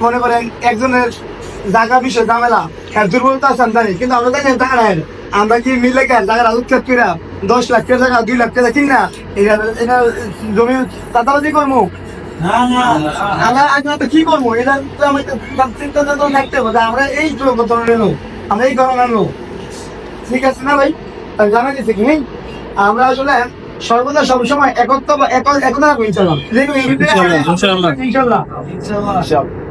মনে করেন একজনের জায়গা বিষয় ঝামেলা হ্যাঁ দুর্বলতা আছে আমি জানি কিন্তু আমরা জানি নাই। আমরা কি মিলে গেল জায়গা উৎখাত করে দশ লাখ টাকা জায়গা দুই লাখ টাকা কিনা? এটা এটা জমি চাঁদাবাজি করব আমরা আমরা তো কি করব এটা তো চিন্তা তো হবে আমরা এই ধরনের লোক আমরা এই ধরনের লোক। ঠিক আছে না ভাই? জানা গেছে কি? আমরা আসলে সর্বদা সবসময় একত্র এক- একতা রাখব ইনশাল্লাহ। ইনশাল্লাহ। ইনশাল্লাহ।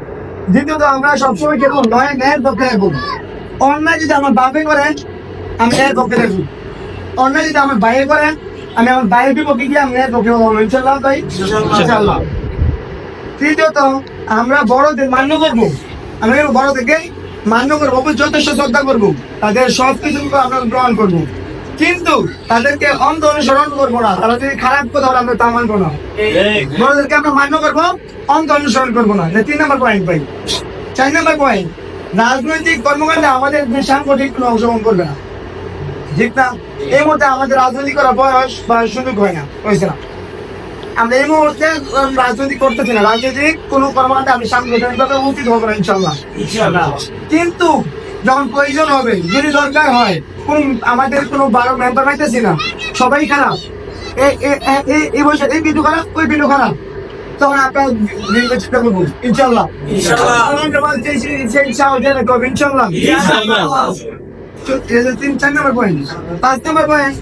দ্বিতীয়ত, আমরা সবসময় কেবল নয়, ন্যায়ের পক্ষে রাখব। অন্যায় যদি আমার বাপে করে, আমি ন্যায়ের পক্ষে রাখব। অন্যায় যদি আমার বাইরে করে, আমি আমার বাইরের বিপক্ষে গিয়ে আমি ন্যায়ের পক্ষে হব ইনশাল্লাহ ভাই। ইনশাল্লাহ তৃতীয়ত, আমরা বড়দের মান্য করব। আমরা বড়দেরকে মান্য করব যথেষ্ট শ্রদ্ধা করব। তাদের সব কিছু আমরা গ্রহণ করব। কিন্তু তাদেরকে অন্ধ অনুসরণ করব না। তারা যদি খারাপ কথা বলে আমরা তা মানবো না। বড়দেরকে আমরা মান্য করব অন্ধ অনুসরণ করব না। তিন নম্বর পয়েন্ট ভাই। চার নম্বর পয়েন্ট রাজনৈতিক কর্মকাণ্ডে আমাদের সাংগঠনিক কোনো অংশগ্রহণ করবে না। ঠিক না? এই মুহূর্তে আমাদের রাজনীতি করার বয়স বা সুযোগ হয় না হয়েছে না। আমরা এই মুহূর্তে রাজনীতি করতেছি না। রাজনৈতিক কোনো কর্মকাণ্ডে আমি সাংগঠনিকভাবে উচিত হবে না ইনশাল্লাহ কিন্তু যখন প্রয়োজন হবে যদি দরকার হয় কোন আমাদের কোনো বারো মেম্বার পাইতেছি না সবাই খারাপ। এই বছর এই খারাপ ওই খারাপ। তখন আপনার নির্বাচিত করব ইনশাল্লাহ। ইনশাল্লাহ। আমাদের তিন চার নম্বর পয়েন্ট পাঁচ নম্বর পয়েন্ট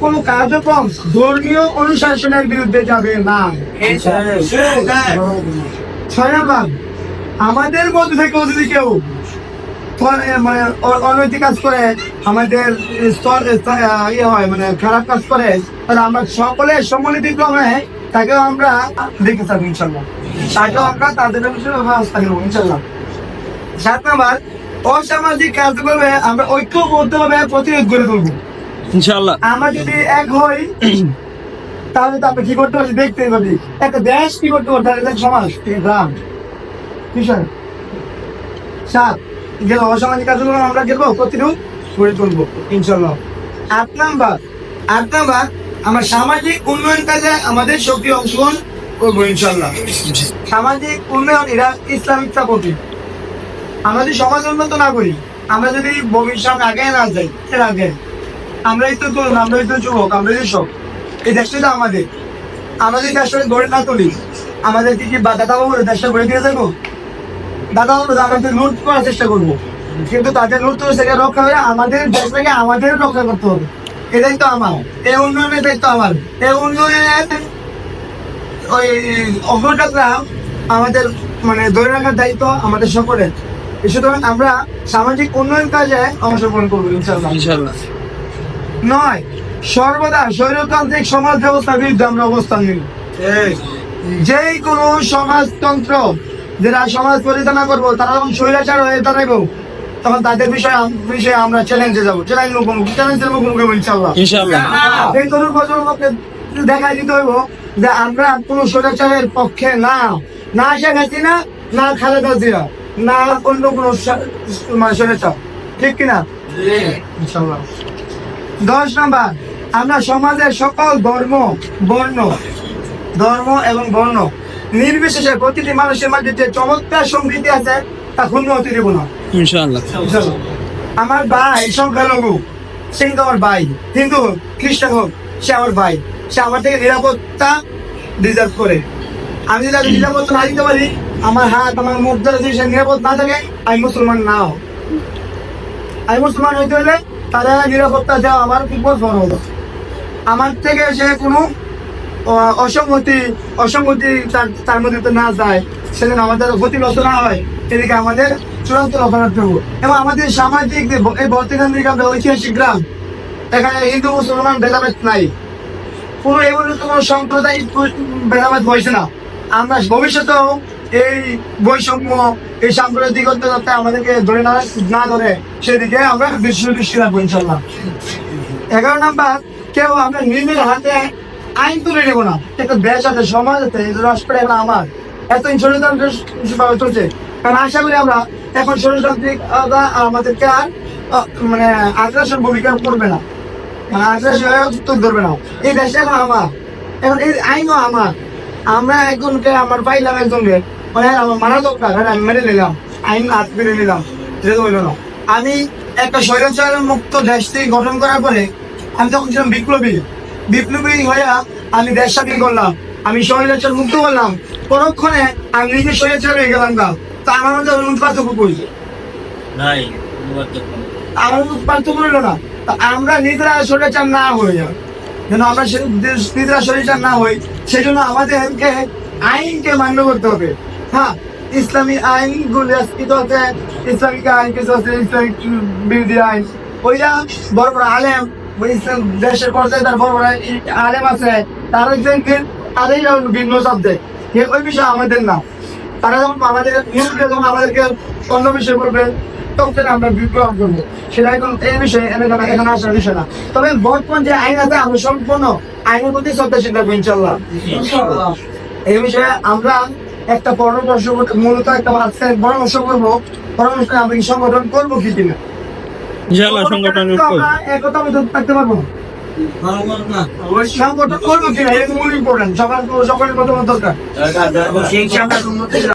কোন কার্যক্রম ধর্মীয় অনুশাসনের বিরুদ্ধে যাবে না। ছয় নম্বর আমাদের মধ্যে থেকে যদি কেউ মানে অনৈতিক কাজ করে আমাদের স্তর ইয়ে হয় মানে খারাপ কাজ করে তাহলে আমরা সকলে সম্মিলিত ক্রমে তাকেও আমরা দেখে থাকব ইনশাল্লাহ। তাকেও আমরা তাদের বিষয়ে ব্যবস্থা নেব ইনশাল্লাহ। সাত নম্বর অসামাজিক কাজগুলো আমরা ঐক্যবদ্ধভাবে প্রতিরোধ করে তুলবো। ইনশাল্লাহ। আমরা যদি এক হই তাহলে তো কি করতে পারি দেখতে পারি একটা দেশ কি করতে পারি সমাজ গ্রাম। কিসের সাত গেল অসামাজিক কাজগুলো আমরা প্রতিরোধ করে তুলবো ইনশাল্লাহ আট নাম্বার আট নাম্বার, আমরা সামাজিক উন্নয়ন কাজে আমাদের সক্রিয় অংশগ্রহণ করব ইনশাল্লাহ সামাজিক উন্নয়ন, এরা ইসলামিক আমরা যদি সমাজ উন্নত না করি, আমরা যদি ভবিষ্যৎ আগে না যাই, এর আগে, আমরাই তো তরুণ, আমরাই তো যুবক, আমরাই তো সব। এই দেশটা তো আমাদের। আমরা যদি দেশটা গড়ে না তুলি, আমাদের কি কি বা- দাদা বাবু দেশটা গড়ে দিয়ে যাব? দাদা বাবু আমাদের লুট করার চেষ্টা করব। কিন্তু তাদের লুট থেকে রক্ষা হয়ে আমাদের দেশটাকে আমাদের রক্ষা করতে হবে। এটাই তো আমার। এই উন্নয়নের দায়িত্ব আমার। এই উন্নয়নের ওই আমাদের মানে ধরে রাখার দায়িত্ব আমাদের সকলের। সুতরাং আমরা সামাজিক উন্নয়ন কাজে অংশগ্রহণ করব ইনশাল্লাহ নয় সর্বদা স্বৈরতান্ত্রিক সমাজ ব্যবস্থার বিরুদ্ধে আমরা অবস্থান নিব। যেই কোনো সমাজতন্ত্র যারা সমাজ পরিচালনা করব তারা যখন স্বৈরাচার হয়ে দাঁড়াইবো তখন তাদের বিষয়ে বিষয়ে আমরা চ্যালেঞ্জে যাব। চ্যালেঞ্জ মুখোমুখি চ্যালেঞ্জের মুখোমুখি হব ইনশাল্লাহ এই তরুণ প্রজন্মকে দেখাই দিতে হইব যে আমরা কোনো স্বৈরাচারের পক্ষে না। না শেখ হাসিনা না খালেদা জিয়া না অন্য কোনো মানে স্বৈরাচার। ঠিক কিনা ইনশাল্লাহ দশ নাম্বার আমরা সমাজের সকল ধর্ম বর্ণ ধর্ম এবং বর্ণ নির্বিশেষে প্রতিটি মানুষের মাঝে যে চমৎকার সম্প্রীতি আছে তা ক্ষুণ্ণ হতে দেবো না। ইনশাল্লাহ। আমার ভাই সংখ্যালঘু সে কিন্তু আমার ভাই। হিন্দু হোক খ্রিস্টান হোক সে আমার ভাই। সে আমার থেকে নিরাপত্তা ডিজার্ভ করে। আমি যদি তাকে নিরাপত্তা না দিতে পারি আমার হাত আমার মুদ্রা যদি সে নিরাপদ না থাকে আমি মুসলমান নাও। আমি মুসলমান হইতে হলে তারা নিরাপত্তা দেওয়া আমার উপর ফরজ। আমার থেকে সে কোনো অসঙ্গতি অসঙ্গতি তার মধ্যে তো না যায় সেদিন আমাদের ক্ষতিগ্রস্ত না হয়। এদিকে আমাদের চূড়ান্ত অপরাধ রাখতে এবং আমাদের সামাজিক এই বর্তমান আমরা ঐতিহাসিক গ্রাম, এখানে হিন্দু, মুসলমান ভেদাভেদ নাই। কোনো এমন কোনো সম্প্রদায় ভেদাভেদ হয়েছে না। আমরা ভবিষ্যতেও এই বৈষম্য, এই সাম্প্রদায়িকতা যাতে আমাদেরকে ধরে না না ধরে, সেদিকে আমরা বিশ্ব দৃষ্টি রাখব ইনশাল্লাহ এগারো নাম্বার, কেউ আমরা নিজের হাতে আইন তুলে নেব না। একটা দেশ আছে, সমাজ আছে রাষ্ট্র এখন আমার। এত ষড়যন্ত্র চলছে। কারণ আশা করি আমরা এখন ষড়যন্ত্রিক আমাদেরকে আর মানে আগ্রাসন ভূমিকা করবে না। মানে আগ্রাসন ধরবে না। এই দেশটা এখন আমার। এখন এই আইনও আমার। আমরা একজনকে, আমার পাইলাম একজনকে। মানে আমার মারা দরকার হ্যাঁ আমি মেনে নিলাম। আইন হাত মেনে নিলাম। সেটা তো না। আমি একটা স্বৈরাচার মুক্ত দেশ থেকে গঠন করার পরে আমি তখন ছিলাম বিপ্লবী। বিপ্লবী হইয়া আমি দেশ স্বাধীন করলাম। আমি স্বৈরাচার মুক্ত করলাম। পরক্ষণে আমি নিজে স্বৈরাচার হয়ে গেলাম গা। তা আমার মধ্যে অনুপাত পার্থক্য করি নাই আমার পার্থক্য রইল না। আমরা নিজেরা স্বৈরাচার না হয়ে যাই যেন আমরা নিজেরা স্বৈরাচার না হই সেই জন্য আমাদেরকে আইনকে মান্য করতে হবে। হ্যাঁ ইসলামী আইন গুলি আজকিত আছে ইসলামিক আইন কিছু আছে ইসলামিক বিরোধী আইন। ওইটা বড় বড় আলেম দেশের পর্যায়ে তার বড় বড় আলেম আছে তারা দেখবেন তাদের ভিন্ন সাবজেক্ট ওই বিষয় আমাদের না। তারা যখন আমাদের যখন আমাদেরকে অন্য বিষয় বলবে তখন আমরা বিপ্লব করব। সেটা এখন এই বিষয়ে এখানে আসার বিষয় না। তবে বর্তমান যে আইন আছে আমরা সম্পূর্ণ আইনের প্রতি শ্রদ্ধাশীল থাকব ইনশাল্লাহ এই বিষয়ে আমরা একটা পরামর্শ মূলত একটা আজকে পরামর্শ করব। পরামর্শ আমরা কি সংগঠন করব কি কিনা? ইনশাআল্লাহ সংগঠন একতা মতো থাকতে পারব? না। সংগঠন করব কি মূল ইম্পর্টেন্ট সবার সকলের মতামত দরকার।